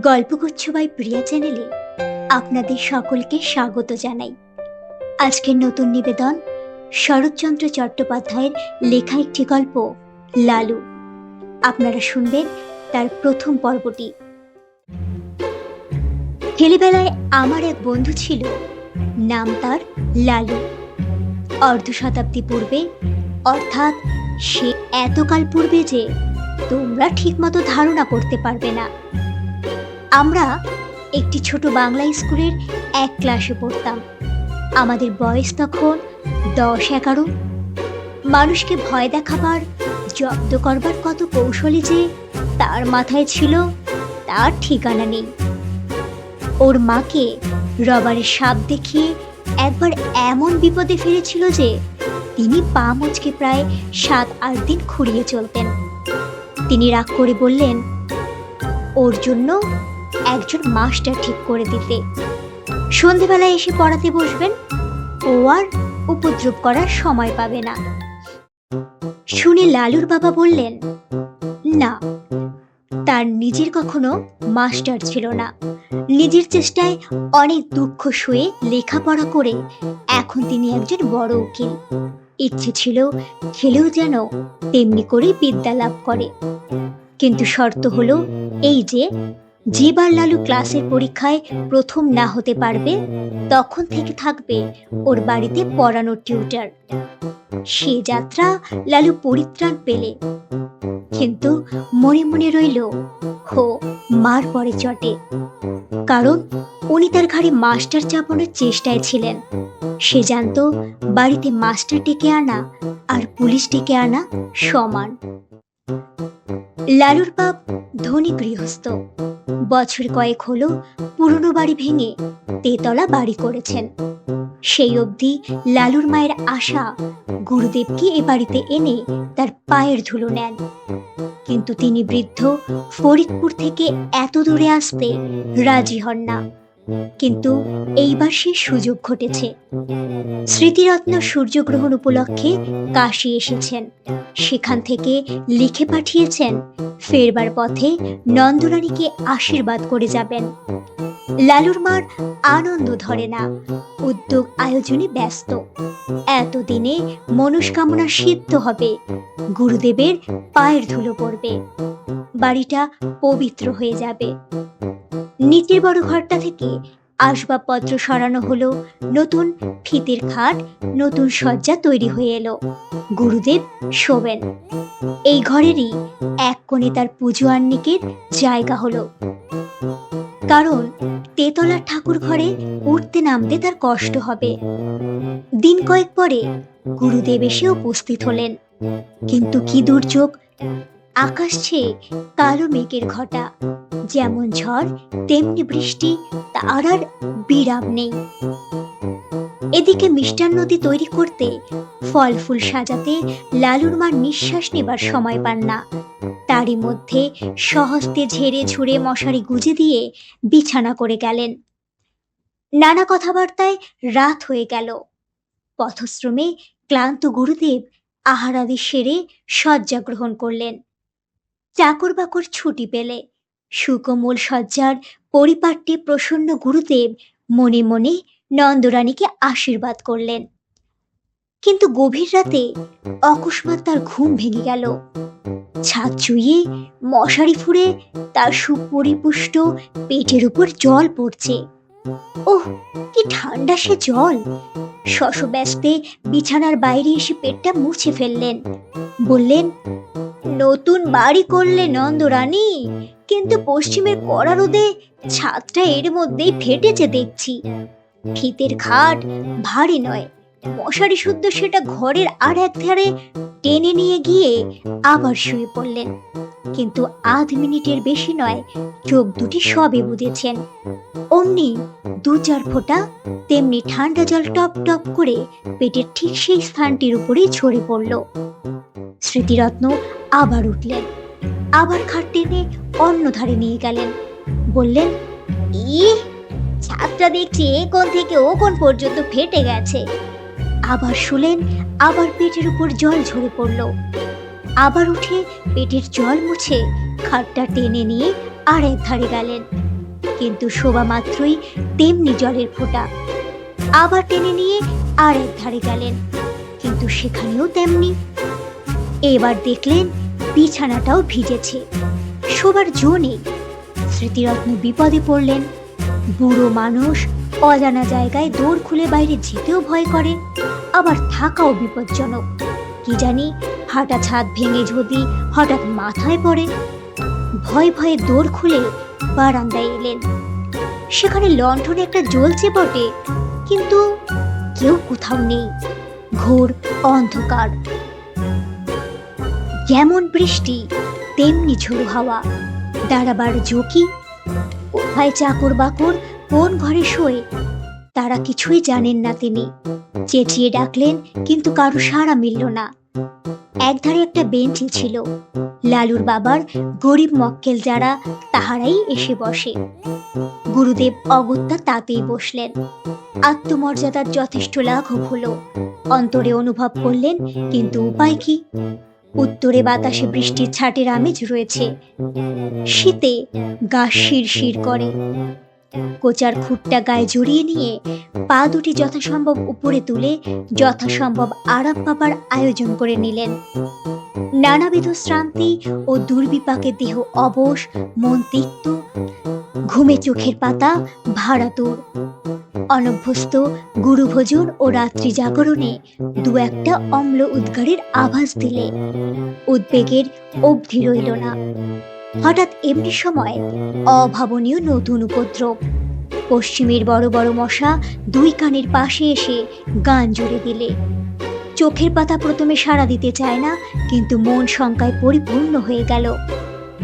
গল্পগুচ্ছ by প্রিয়া চ্যানেলে আপনাদের সকলকে স্বাগত জানাই। আজকের নতুন নিবেদন, শরৎচন্দ্র চট্টোপাধ্যায়ের লেখা একটি গল্প, লালু। আপনারা শুনবেন তার প্রথম পর্বটি। ছেলেবেলায় আমার এক বন্ধু ছিল, নাম তার লালু। অর্ধ শতাব্দী পূর্বে, অর্থাৎ সে এতকাল পূর্বে যে তোমরা ঠিকমতো ধারণা করতে পারবে না। আমরা একটি ছোট বাংলা স্কুলের এক ক্লাসে পড়তাম। আমাদের বয়স তখন দশ এগারো। মানুষকে ভয় দেখাবার, জব্দ করবার কত কৌশলী যে তার মাথায় ছিল, তার ঠিকানা নেই। ওর মাকে রবারের সাপ দেখিয়ে একবার এমন বিপদে ফিরেছিল যে তিনি পা মুচকে প্রায় সাত, আট দিন খুঁড়িয়ে চলতেন। তিনি রাগ করে বললেন, ওর জন্য একজন মাস্টার ঠিক করে দিতে। সন্ধেবেলায় এসে পড়াতে বসবেন, ও আর উপদ্রব করার সময় পাবে না। শুনে লালুর বাবা বললেন, না, তার নিজের কখনো মাস্টার ছিল না। নিজের চেষ্টায় অনেক দুঃখ শুয়ে লেখাপড়া করে এখন তিনি একজন বড় উকিল। ইচ্ছে ছিল খেলেও যেন তেমনি করে বিদ্যা লাভ করে। কিন্তু শর্ত হলো এই যে যেবার লালু ক্লাসের পরীক্ষায় প্রথম না হতে পারবে, তখন থেকে থাকবে ওর বাড়িতে পড়ানোর টিউটার। সে যাত্রা লালু পরিত্রাণ পেলে। কিন্তু মনে মনে রইল, হো, মার পরে চটে। কারণ উনি তার ঘাড়ে মাস্টার চাপানোর চেষ্টায় ছিলেন। সে জানতো বাড়িতে মাস্টার ডেকে আনা আর পুলিশ ডেকে আনা সমান। লালুর বাপ ধনী গৃহস্থ। বছর কয়েক হলো পুরনো বাড়ি ভেঙে তেতলা বাড়ি করেছেন। সেই অবধি লালুর মায়ের আশা গুরুদেবকে এ বাড়িতে এনে তার পায়ের ধুলো নেন। কিন্তু তিনি বৃদ্ধ ফরিদপুর থেকে এত দূরে আসতে রাজি হন না। কিন্তু এইবার সে সুযোগ ঘটেছে। স্মৃতিরত্ন সূর্যগ্রহণ উপলক্ষে কাশি এসেছেন। সেখান থেকে লিখে পাঠিয়েছেন, ফেরবার পথে নন্দরানীকে আশীর্বাদ করে যাবেন। লালুর মার আনন্দ ধরে না, উদ্যোগ আয়োজনে ব্যস্ত। এতদিনে মনস্কামনা সিদ্ধ হবে, গুরুদেবের পায়ের ধুলো পড়বে, বাড়িটা পবিত্র হয়ে যাবে। নিচের বড় ঘরটা থেকে আসবাবপত্র সরানো হলো, নতুন ফিতের খাট, নতুন শয্যা তৈরি হয়ে এলো। গুরুদেব শোবেন। এই ঘরেরই এক কোণে তার পুজো আহ্নিকের জায়গা হলো। কারণ তেতলার ঠাকুর ঘরে উঠতে নামতে তার কষ্ট হবে। দিন কয়েক পরে গুরুদেব এসে উপস্থিত হলেন। কিন্তু কি দুর্যোগ? আকাশ ছেয়ে কালো মেঘের ঘটা। যেমন ঝড়, তেমনি বৃষ্টি তার আর বিরাম নেই। এদিকে মিষ্টান নদী তৈরি করতে, ফল ফুল সাজাতে লালুর মার নিঃশ্বাস নেবার সময় পান না। তারই মধ্যে সহস্তে ঝেড়ে ঝুড়ে মশারি গুজে দিয়ে বিছানা করে গেলেন। নানা কথাবার্তায় রাত হয়ে গেল। পথশ্রমে ক্লান্ত গুরুদেব আহারাদি সেরে শয্যা গ্রহণ করলেন। চাকর বাকর ছুটি পেলে। সুকোমল শয্যার পরিপাট্যে প্রসন্ন গুরুদেব মনে মনে নন্দরানীকে আশীর্বাদ করলেন। কিন্তু গভীর রাতে অকস্মাৎ তার ঘুম ভেঙে গেল। ছাদ চুইয়ে মশারি ফুঁড়ে তার সুপরিপুষ্ট পেটের উপর জল পড়ছে। ওহ, কি ঠান্ডা সে জল। শশব্যস্তে বিছানার বাইরে এসে পেটটা মুছে ফেললেন। বললেন, নতুন বাড়ি করলে নন্দরানী, কিন্তু পশ্চিমের কড়া রোদে ছাদটা এর মধ্যেই ফেটেছে দেখছি। ফিতের খাট ভারী নয় মশারি শুদ্ধ সেটা ঘরের আর এক ধারে টেনে নিয়ে গিয়ে আবার শুয়ে পড়লেন। কিন্তু আধ মিনিটের বেশি নয়, চোখ দুটি সবে বুঝেছেন অমনি দু চার ফোঁটা তেমনি ঠান্ডা জল টপ টপ করে পেটের ঠিক সেই স্থানটির উপরেই ঝরে পড়ল। স্মৃতিরত্ন আবার উঠলেন। আবার খাট টেনে অন্য ধারে নিয়ে গেলেন। বললেন ই ছাদটা দেখছি এ কোণ থেকে ও কোণ পর্যন্ত ফেটে গেছে। আবার শুলেন, আবার পেটের উপর জল ঝরে পড়ল। আবার উঠে পেটের জল মুছে খাটটা টেনে নিয়ে আর এক ধারে গেলেন। কিন্তু শোভা মাত্রই তেমনি জলের ফোঁটা। আবার টেনে নিয়ে আর এক ধারে গেলেন, কিন্তু সেখানেও তেমনি। এবার দেখলেন বিছানাটাও ভিজেছে। শোবার জো নেই। স্মৃতিরত্ন বিপদে পড়লেন। বুড়ো মানুষ অজানা জায়গায় দৌড় খুলে বাইরে যেতেও ভয় করে। আবার থাকাও বিপজ্জনক। কি জানি হাঁটা ছাদ ভেঙে যদি হঠাৎ মাথায় পড়ে, ভয় ভয়ে দৌড় খুলে বারান্দায় এলেন। সেখানে লণ্ঠনে একটা জ্বলছে বটে, কিন্তু কেউ কোথাও নেই, ঘোর অন্ধকার। যেমন বৃষ্টি, তেমনি ঝোড়ো হাওয়া, দাঁড়াবার ঝুঁকি কোথায় চাকর বাকর কোন ঘরে শোয় তারা কিছুই জানেন না তিনি। চেঁচিয়ে ডাকলেন, কিন্তু কারও সাড়া মিলল না। একধারে একটা বেঞ্চি ছিল। লালুর বাবার গরিব মক্কেল যারা, তাহারাই এসে বসে। গুরুদেব অগত্যা তাতেই বসলেন। আত্মমর্যাদার যথেষ্ট লাঘব হলো। অন্তরে অনুভব করলেন, কিন্তু উপায় কি? উত্তরে বাতাসে বৃষ্টির ছাটের আমেজ রয়েছে। শীতে গা শিরশির করে। কোচার খুঁটটা গায়ে জড়িয়ে নিয়ে পা দুটি যথাসম্ভব উপরে তুলে যথাসম্ভব আরাম পাবার আয়োজন করে নিলেন। নানাবিধ শ্রান্তি ও দুর্বিপাকে দেহ অবশ, মন তিক্ত, ঘুমে চোখের পাতা ভাড়াতুর অনভ্যস্ত গুরুভোজন ও রাত্রি জাগরণে দু একটা অম্ল উদ্গারের আভাস দিলে, উদ্বেগের অবধি রইল না। হঠাৎ এমনি সময় অভাবনীয় নতুন উপদ্রব। পশ্চিমের বড় বড় মশা দুই কানের পাশে এসে গান জুড়ে দিলে। চোখের পাতা প্রথমে সাড়া দিতে চায় না, কিন্তু মন সংখ্যায় পরিপূর্ণ হয়ে গেল।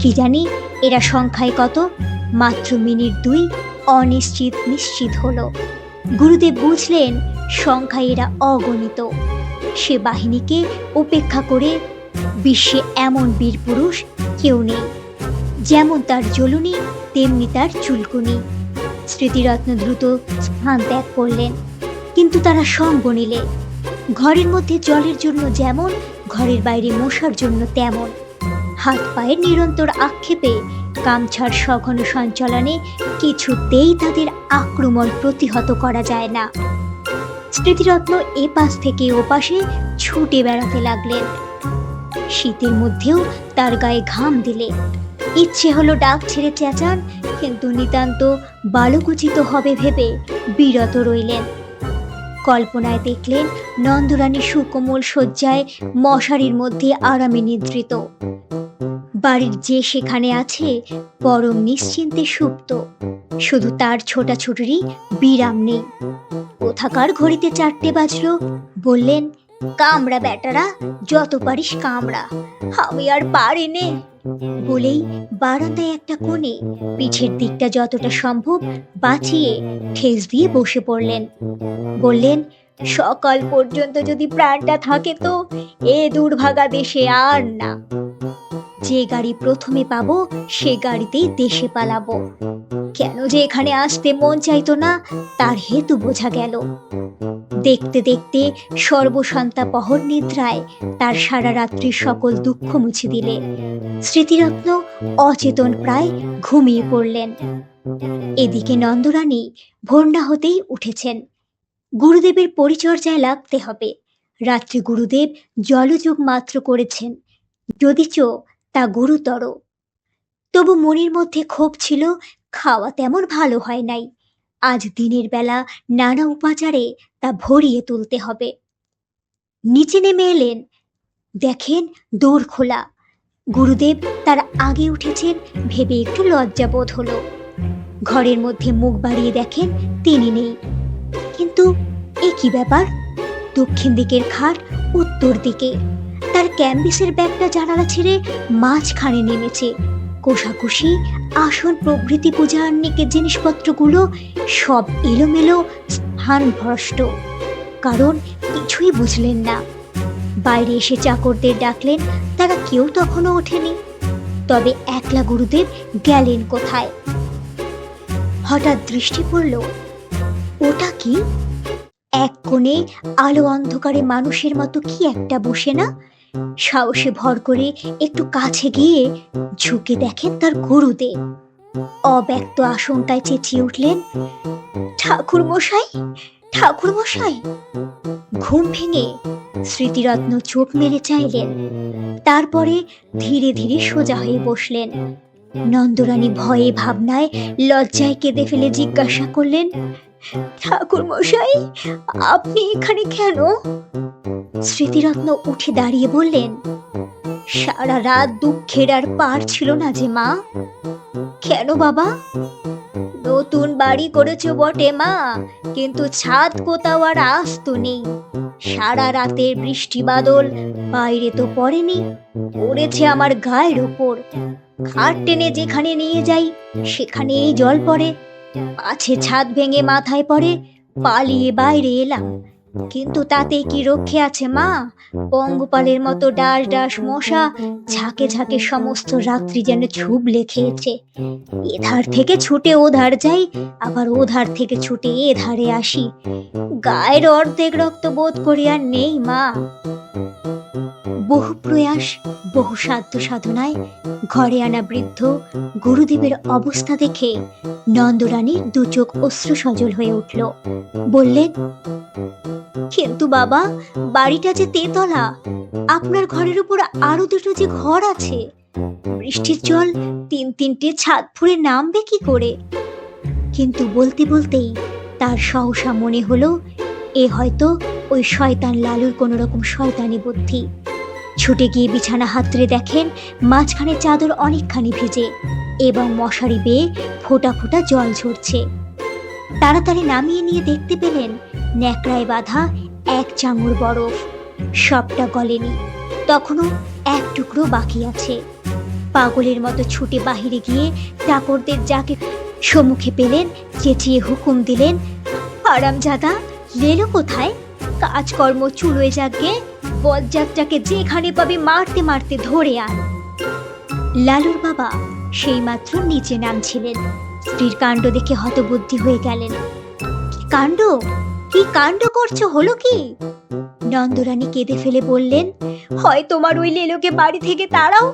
কি জানি এরা সংখ্যায় কত? মাত্র মিনিট দুই অনিশ্চিত নিশ্চিত হলো। গুরুদেব বুঝলেন, সংখ্যায় এরা অগণিত। সে বাহিনীকে উপেক্ষা করে বিশ্বে এমন বীর পুরুষ কেউ নেই। যেমন তার জ্বলুনি, তেমনি তার চুলকুনি। স্মৃতিরত্ন দ্রুত স্থান ত্যাগ করলেন, কিন্তু তারা সঙ্গ নিলে। ঘরের মধ্যে জলের জন্য যেমন, ঘরের বাইরে মশার জন্য তেমন। হাত পায়ের নিরন্তর আক্ষেপে কামছার সঘন সঞ্চালনে কিছুতেই তাদের আক্রমণ প্রতিহত করা যায় না। স্মৃতিরত্ন এ পাশ থেকে ও পাশে ছুটে বেড়াতে লাগলেন। শীতের মধ্যেও তার গায়ে ঘাম দিলে। ইচ্ছে হলো ডাক ছেড়ে চেঁচান, কিন্তু নিতান্ত বালকুচিত হবে ভেবে বিরত রইলেন। কল্পনায় দেখলেন নন্দরানী সুকোমল শয্যায় মশারির মধ্যে আরামে নিদ্রিত। বাড়ির যে সেখানে আছে পরম নিশ্চিন্তে সুপ্ত। শুধু তার ছোটাছুটিরই বিরাম নেই। কোথাকার ঘড়িতে চারটে বাজলো, বললেন কামড়া বেটারা যত পারিস কামড়া। আমি আর পারি নে। বলেই বারান্দায় একটা কোণে পিঠের দিকটা যতটা সম্ভব বাঁচিয়ে ঠেস দিয়ে বসে পড়লেন। বললেন, সকাল পর্যন্ত যদি প্রাণটা থাকে তো এ দুর্ভাগা দেশে আর না। যে গাড়ি প্রথমে পাবো, সে গাড়িতেই দেশে পালাবো। কেন যে এখানে আসতে মন চাইতো না, তার হেতু বোঝা গেল। দেখতে দেখতে সর্বশান্তা পহর নিদ্রায় তার সারা রাত্রির সকল দুঃখ মুছে দিলে। স্মৃতিরত্ন অচেতন প্রায় ঘুমিয়ে পড়লেন। এদিকে নন্দরানী না হতেই উঠেছেন। গুরুদেবের পরিচর্যায় লাগতে হবে। রাত্রি গুরুদেব জলযোগ মাত্র করেছেন। যদিচ তা গুরুতর। তবু মনির মধ্যে ক্ষোভ ছিল, খাওয়া তেমন ভালো হয় নাই। আজ দিনের বেলা নানা উপাচারে তা ভরিয়ে তুলতে হবে। নিচে নেমে এলেন। দেখেন দৌড় খোলা। গুরুদেব তার আগে উঠেছেন, ভেবে একটু লজ্জাবোধ হলো। ঘরের মধ্যে মুখ বাড়িয়ে দেখেন তিনি নেই। কিন্তু এ কি ব্যাপার? দক্ষিণ দিকের খাট, উত্তর দিকে। তার ক্যাম্বিসের ব্যাগটা জানালা ছেড়ে মাঝখানে নেমেছে। কোষাকুষি আসন প্রভৃতি পূজা আহ্নিকের জিনিসপত্রগুলো সব এলোমেলো স্থান ভ্রষ্ট কারণ কিছুই বুঝলেন না। বাইরে এসে চাকরদের ডাকলেন, তারা কেউ তখনও ওঠেনি। তবে একলা গুরুদেব গেলেন কোথায়? হঠাৎ দৃষ্টি পড়ল, ওটা কি? এক কোণে আলো অন্ধকারে মানুষের মতো কি একটা বসে না? সাহসে ভর করে একটু কাছে গিয়ে ঝুঁকে দেখেন তার গুরুদেব অব্যক্ত আশঙ্কায় চেঁচিয়ে উঠলেন ঠাকুর মশাই ঠাকুর মশাই ঘুম ভেঙে স্মৃতিরত্ন চোখ মেলে চাইলেন। তারপরে ধীরে ধীরে সোজা হয়ে বসলেন। নন্দরানী ভয়ে ভাবনায় লজ্জায় কেঁদে ফেলে জিজ্ঞাসা করলেন ঠাকুর মশাই আপনি এখানে কেন? স্মৃতিরত্ন উঠে দাঁড়িয়ে বললেন, সারা রাত দুঃখের আর পার ছিল না যে মা। কেন বাবা? নতুন বাড়ি করেছ বটে মা, কিন্তু ছাদ কোথাও আর আস্ত নেই। সারা রাতের বৃষ্টি বাদল বাইরে তো পড়েনি, পড়েছে আমার গায়ের ওপর খাট টেনে যেখানে নিয়ে যাই, সেখানেই জল পড়ে। পাছে ছাদ ভেঙে মাথায় পড়ে, পালিয়ে বাইরে এলাম। কিন্তু তাতে কি রক্ষে আছে মা? পঙ্গপালের মতো ডাস ডাস মশা, ঝাঁকে ঝাঁকে সমস্ত রাত্রি যেন ছুবলে খেয়েছে। এধার থেকে ছুটে ওধার যাই, আবার ওধার থেকে ছুটে এধারে আসি। গায়ের অর্ধেক রক্ত বোধ করি আর নেই মা। বহু প্রয়াস, বহু সাধ্য সাধনায় ঘরে আনা বৃদ্ধ গুরুদেবের অবস্থা দেখে নন্দরানীর দু চোখ অশ্রু সজল হয়ে উঠল। বললেন, কিন্তু বাবা, বাড়িটা যে তেতলা, আপনার ঘরের উপর আরও দুটো যে ঘর আছে, বৃষ্টির জল তিন তিনটে ছাদ ফুঁড়ে নামবে কি করে? কিন্তু বলতে বলতেই তার সহসা মনে হলো, এ হয়তো ওই শয়তান লালুর কোনো রকম শয়তানি বুদ্ধি। ছুটে গিয়ে বিছানা হাতড়ে দেখেন মাঝখানে চাদর অনেকখানি ভিজে এবং মশারি বেয়ে ফোঁটা ফোঁটা জল ঝরছে। তাড়াতাড়ি নামিয়ে নিয়ে দেখতে পেলেন ন্যাকড়ায় বাঁধা এক চাঙড় বরফ। সবটা গলেনি, তখনও এক টুকরো বাকি আছে। পাগলের মতো ছুটে বাহিরে গিয়ে চাকরদের যাকে সম্মুখে পেলেন, চেঁচিয়ে হুকুম দিলেন আরামজাদা লেলো কোথায়? কাজকর্ম চুলোয় যাকে বজ্জাতটাকে যেখানে পাবে মারতে মারতে ধরে আন। লালুর বাবা সেই মাত্র নিচে নামছিলেন। স্ত্রীর কাণ্ড দেখে হতবুদ্ধি হয়ে গেলেন। কাণ্ড? কি কাণ্ড করছ? হলো কি? নন্দরানী কেঁদে ফেলে বললেন, হয় তোমার ওই লেলোকে বাড়ি থেকে তাড়াও,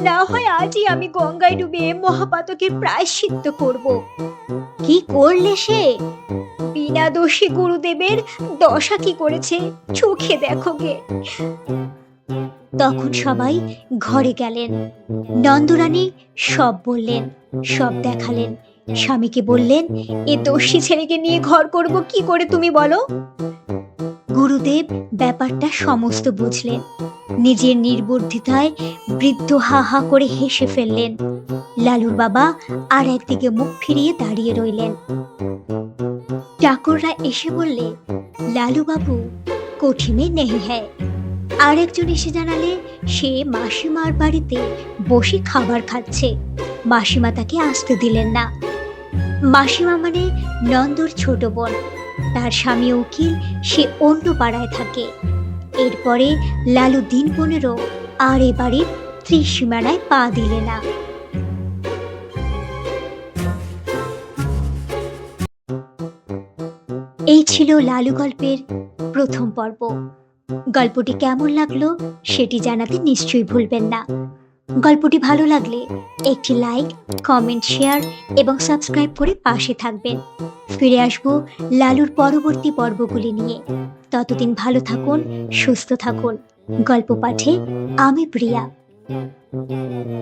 না হয় আজই আমি গঙ্গায় ডুবে মহাপাতকের প্রায়শ্চিত্ত করব। কি করলে সে? বিনা দোষী গুরুদেবের দশা কি করেছে, চোখে দেখো গে। তখন সবাই ঘরে গেলেন। নন্দরানী সব বললেন, সব দেখালেন। স্বামীকে বললেন, এ দোষী ছেলেকে নিয়ে ঘর করব, কি করে তুমি বলো? গুরুদেব ব্যাপারটা সমস্ত বুঝলেন। নিজের নির্বুদ্ধিতায় বৃদ্ধ হা হা করে হেসে ফেললেন। লালুর বাবা আর একদিকে মুখ ফিরিয়ে দাঁড়িয়ে রইলেন। চাকররা এসে বললে, লালু বাবু কোঠি মে নেই হ্যায় আরেকজন এসে জানালে, সে মাসিমার বাড়িতে বসে খাবার খাচ্ছে। মাসিমা তাকে আসতে দিলেন না। মাসিমা মানে নন্দর ছোট বোন। তার স্বামী উকিল, সে অন্য পাড়ায় থাকে। এরপরে লালু দিন পনেরো আর এ বাড়ির ত্রিসীমানায় পা দিলে না। এই ছিল লালু গল্পের প্রথম পর্ব। গল্পটি কেমন লাগল সেটি জানাতে নিশ্চয়ই ভুলবেন না। গল্পটি ভালো লাগলে একটি লাইক, কমেন্ট, শেয়ার এবং সাবস্ক্রাইব করে পাশে থাকবেন। ফিরে আসব লালুর পরবর্তী পর্বগুলি নিয়ে। ততদিন ভালো থাকুন, সুস্থ থাকুন। গল্প পাঠে আমি প্রিয়া।